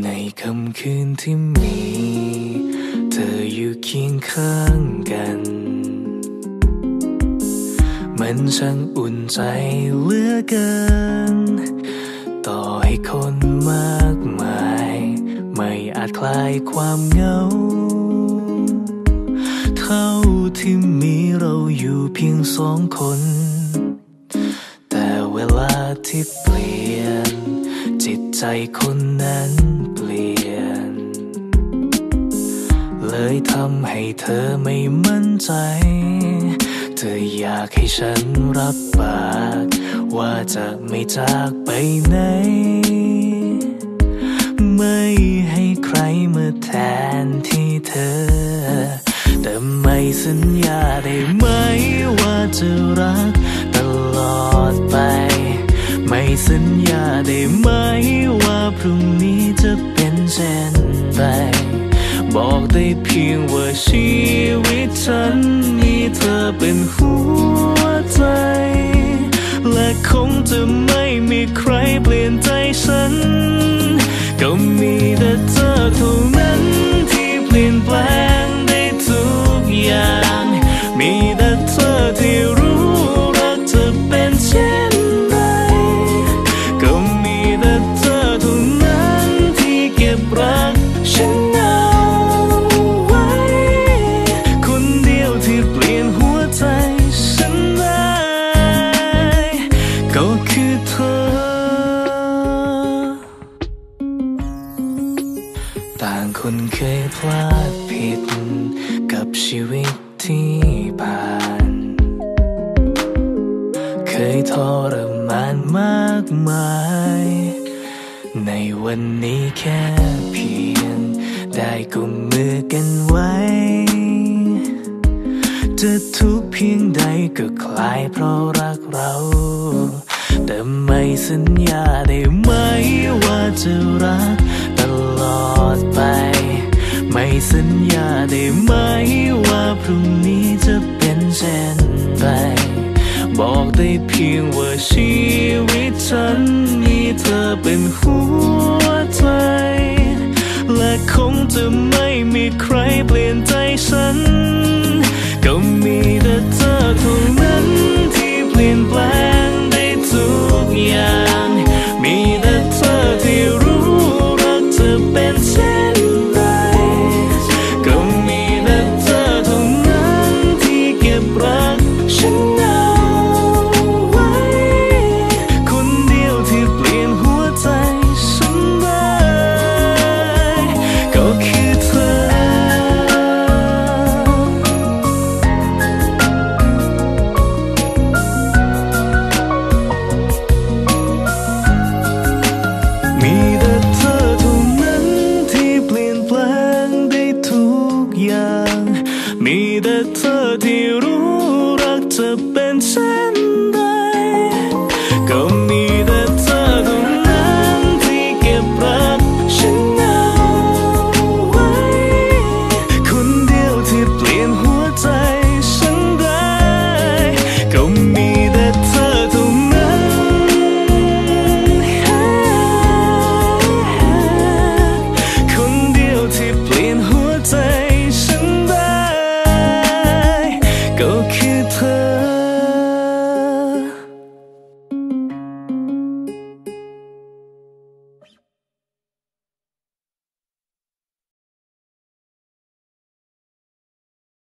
ในค่ำคืนที่มี เธออยู่เคียงข้างกัน มันช่างอุ่นใจเหลือเกิน ต่อให้คนมากมาย ไม่อาจคลายความเหงา เท่าที่มีเราอยู่เพียงสองคน แต่เวลาที่เปลี่ยน จิตใจคนนั้น ยทำให้เธอไม่มั่นใจ เธออยากให้ฉันรับปาก ว่าจะไม่จากไปไหน ไม่ให้ใครมาแทนที่เธอ แต่ไม่สัญญาได้ไหมว่าจะรักตลอดไป ไม่สัญญาได้ไหมว่าพรุ่งนี้จะเป็นเช่นไร บอกได้เพียงว่าชีวิตฉันมีเธอเป็นหัวใจ และคงจะไม่มีใครเปลี่ยนใจฉัน ยพลาดผิด กับชีวิตที่ผ่าน เคยทรมานมากมาย ในวันนี้แค่เพียง ได้กุมมือกันไว้ จะทุกเพียงใดก็คลายเพราะรักเราแต่ไม่สัญญาได้ไหมว่าจะรัก ให้สัญญาได้ไหมว่าพรุ่งนี้จะเป็นเช่นไรบอกได้เพียงว่าชีวิตฉันมีเธอเป็นหัวใจ และคงจะไม่มีใครเปลี่ยนใจฉัน ก็มีแต่เธอเท่านั้นที่เปลี่ยนแปลงได้ทุกอย่าง มีแต่เธอที่รู้รักเธอเป็นเช่นใด 存